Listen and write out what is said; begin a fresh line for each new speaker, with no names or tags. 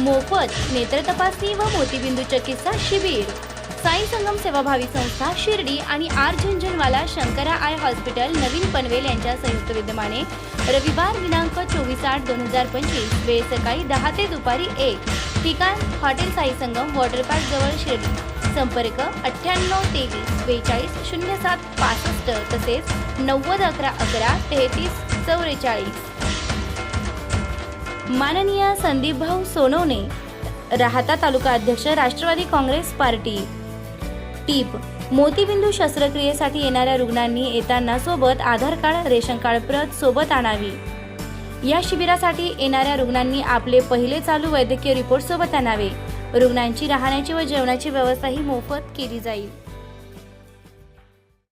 मोफत नेत्र तपासणी व मोतीबिंदू चिकित्सा शिबिर. साई संगम सेवाभावी संस्था शिर्डी आणि R Jhunjhunwala Shankara eye hospital नवीन पनवेल यांच्या संयुक्त विद्यमाने रविवार दिनांक चोवीस आठ दोन हजार पंचवीस वेळ सकाळी दहा ते दुपारी एक. ठिकाण hotel Sai Sangam water park जवळ शिर्डी. संपर्क अठ्ठ्याण्णव तेवीस बेचाळीस शून्य सात पासष्ट तसेच नव्वद अकरा अकरा तेहतीस चौवेचाळीस माननीय संदीप भाऊ सोनवणे राहता तालुका अध्यक्ष राष्ट्रवादी काँग्रेस पार्टी. टीप मोतीबिंदू शस्त्रक्रियेसाठी येणाऱ्या रुग्णांनी येताना सोबत आधार कार्ड रेशन कार्ड प्रत सोबत आणावी. या शिबिरासाठी येणाऱ्या रुग्णांनी आपले पहिले चालू वैद्यकीय रिपोर्ट सोबत आणावे. रुग्णांची राहण्याची व जेवणाची व्यवस्थाही मोफत केली जाईल.